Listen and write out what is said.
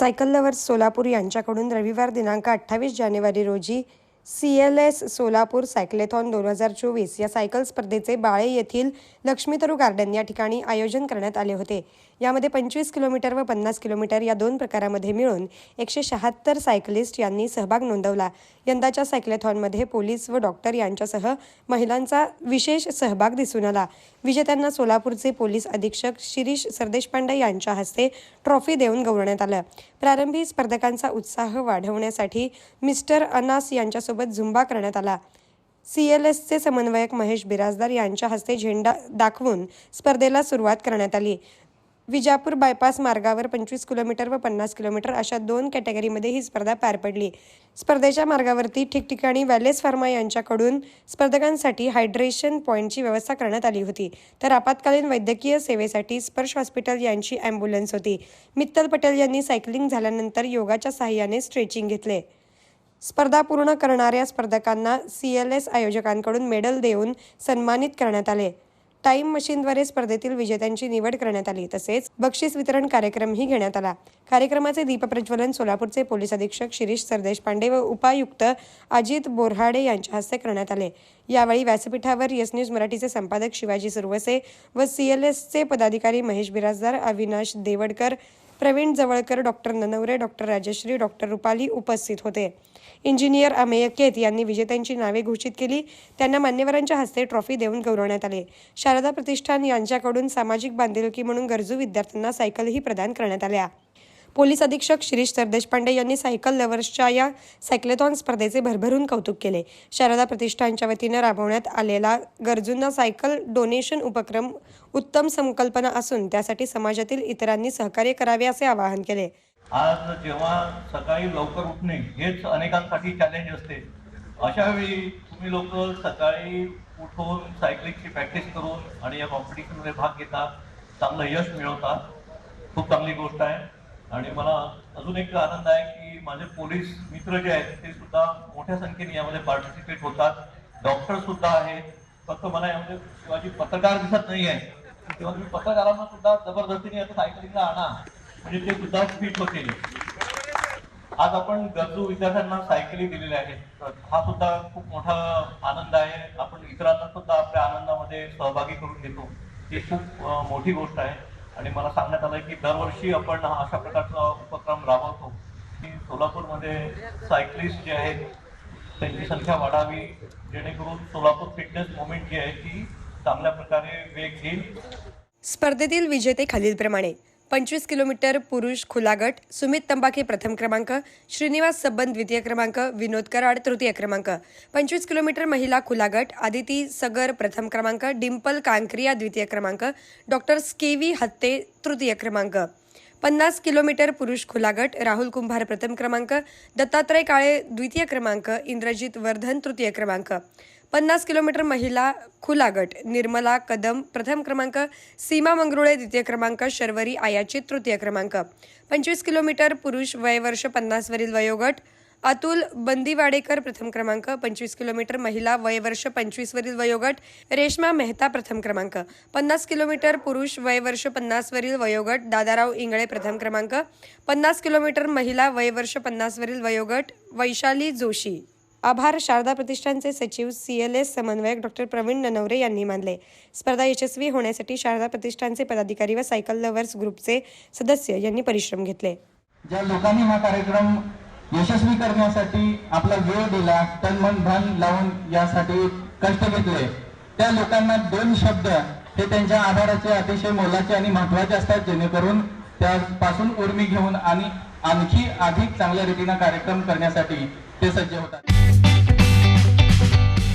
Cycle lovers Solapur यांच्याकडून रविवार दिनांक अठ्ठावीस जानेवारी रोजी C L S Solapur cyclothon दोन हजार चोवीस या सायकल स्पर्धेचे बाळे येथील लक्ष्मीतरू गार्डन या ठिकाणी आयोजन करण्यात आले होते. यामध्ये पंचवीस किलोमीटर व पन्नास किलोमीटर या दोन प्रकारामध्ये मिळून एकशे शहात्तर सायकलिस्ट यांनी सहभाग नोंदवला. यंदाच्या सायक्लेथॉनमध्ये पोलीस व डॉक्टर यांच्यासह महिलांचा विशेष सहभाग दिसून आला. विजेत्यांना सोलापूरचे पोलीस अधीक्षक शिरीष सरदेशपांडे यांच्या हस्ते ट्रॉफी देऊन गौरवण्यात आलं. प्रारंभी स्पर्धकांचा उत्साह वाढवण्यासाठी मिस्टर अनास यांच्यासोबत झुंबा करण्यात आला. सी एल एसचे समन्वयक महेश बिराजदार यांच्या हस्ते झेंडा दाखवून स्पर्धेला सुरुवात करण्यात आली. विजापूर बायपास मार्गावर पंचवीस किलोमीटर व पन्नास किलोमीटर अशा दोन कॅटेगरीमध्ये ही स्पर्धा पार पडली. स्पर्धेच्या मार्गावरती ठिकठिकाणी वॅलेस फार्मा यांच्याकडून स्पर्धकांसाठी हायड्रेशन पॉईंटची व्यवस्था करण्यात आली होती. तर आपत्कालीन वैद्यकीय सेवेसाठी स्पर्श हॉस्पिटल यांची ॲम्ब्युलन्स होती. मित्तल पटेल यांनी सायकलिंग झाल्यानंतर योगाच्या सहाय्याने स्ट्रेचिंग घेतले. स्पर्धा पूर्ण करणाऱ्या स्पर्धकांना सी एल एस आयोजकांकडून मेडल देऊन सन्मानित करण्यात आले. टाईम मशीनद्वारे स्पर्धेतील विजेत्यांची निवड करण्यात आली. तसेच बक्षीस वितरण कार्यक्रमही घेण्यात आला. कार्यक्रमाचे दीपप्रज्वलन सोलापूरचे पोलीस अधीक्षक शिरीष सरदेशपांडे व उपायुक्त अजित बोरहाडे यांच्या हस्ते करण्यात आले. यावेळी व्यासपीठावर येस न्यूज मराठीचे संपादक शिवाजी सुरवसे व सी एल एसचे पदाधिकारी Mahesh Birajdar Avinash Devadkar Praveen Jawalkar doctor Nanaware doctor Rajashri doctor Rupali उपस्थित होते. इंजिनियर अमेय केत यांनी विजेत्यांची नावे घोषित केली. त्यांना मान्यवरांच्या हस्ते ट्रॉफी देऊन गौरवण्यात आले. शारदा प्रतिष्ठान यांच्याकडून सामाजिक बांधिलकी म्हणून गरजू विद्यार्थ्यांना सायकलही प्रदान करण्यात आल्या. पोलीस अधीक्षक शिरीष सरदेशपांडे यांनी सायकल लवर्सच्या या सायक्लेथॉन स्पर्धेचे भरभरून कौतुक केले. शारदा प्रतिष्ठानच्या वतीनं राबवण्यात आलेला गरजूंना सायकल डोनेशन उपक्रम उत्तम संकल्पना असून त्यासाठी समाजातील इतरांनी सहकार्य करावे असे आवाहन केले. आज जेव्हा सकाळी लवकर उठणे हेच अनेकांसाठी चॅलेंज असते. अशा वेळी तुम्ही लोक सकाळी उठून सायकलिंगची प्रॅक्टिस करून आणि या कॉम्पिटिशनमध्ये भाग घेता चांगलं यश मिळवता. खूप चांगली गोष्ट आहे. आणि मला अजून एक आनंद आहे की माझे पोलीस मित्र जे आहेत ते सुद्धा मोठ्या संख्येने यामध्ये पार्टिसिपेट होतात. डॉक्टर सुद्धा आहेत. फक्त मला यामध्ये शिवाजी पत्रकार दिसत नाही आहे तेव्हा तुम्ही पत्रकारांना सुद्धा जबरदस्तीने आता सायकलिंगला आणा. म्हणजे ते सुद्धा फिट होतील. आज आपण गरजू विद्यार्थ्यांना सायकली दिलेल्या आहेत हा सुद्धा खूप मोठा आनंद आहे. आपण इतरांना सुद्धा आपल्या आनंदामध्ये सहभागी करून घेतो. ही खूप मोठी गोष्ट आहे. आणि मला सांगण्यात आलं की दरवर्षी आपण हा अशा प्रकारचा उपक्रम राबवतो. की सोलापूरमध्ये सायकलिस्ट जे आहेत त्यांची संख्या वाढावी जेणेकरून सोलापूर फिटनेस मुवमेंट जी आहे ती चांगल्या प्रकारे वेग घेईल. स्पर्धेतील विजेते खालीलप्रमाणे. पंचवीस किलोमीटर पुरुष खुला गट सुमित तंबाखे प्रथम क्रमांक श्रीनिवास सबन द्वितीय क्रमांक विनोद कराड तृतीय क्रमांक. पंचवीस किलोमीटर महिला खुला गट आदिती सगर प्रथम क्रमांक डिम्पल कांक्रिया द्वितीय क्रमांक डॉक्टर स्केवी हत्ते तृतीय क्रमांक. पन्नास किलोमीटर पुरुष खुला गट राहुल कुंभार प्रथम क्रमांक दत्तात्रय काळे द्वितीय क्रमांक इंद्रजित वर्धन तृतीय क्रमांक. पन्नास किलोमीटर महिला खुला गट निर्मला कदम प्रथम क्रमांक सीमा मंगरुळे द्वितीय क्रमांक शर्वरी आयाची तृतीय क्रमांक. पंचवीस किलोमीटर पुरुष वयवर्ष पन्नासवरील वयोगट अतुल बंदीवाडेकर प्रथम क्रमांक. पंचवीस किलोमीटर महिला वयवर्ष पंचवीसवरील वयोगट रेश्मा मेहता प्रथम क्रमांक. पन्नास किलोमीटर पुरुष वयवर्ष पन्नासवरील वयोगट दादाराव इंगळे प्रथम क्रमांक. पन्नास किलोमीटर महिला वयवर्ष पन्नासवरील वयोगट वैशाली जोशी. आभार. शारदा प्रतिष्ठानचे सचिव सी एल एस समन्वयक डॉक्टर प्रवीण ननवरे यांनी मानले. स्पर्धा यशस्वी होण्यासाठी शारदा प्रतिष्ठानचे पदाधिकारी व सायकल लव्हर्स ग्रुपचे सदस्य यांनी परिश्रम घेतले. ज्या लोकांनी हा कार्यक्रम यशस्वी करण्यासाठी आपला वेळ दिला तन मन धन लावून यासाठी कष्ट घेतले. त्या लोकांना दोन शब्द हे त्यांच्या आभाराचे अतिशय मोलाचे आणि महत्त्वाचे असतात जेणेकरून त्यापासून उर्मी घेऊन आणि आणखी अधिक चांगल्या रीतीनं कार्यक्रम करण्यासाठी ते सज्ज होतात.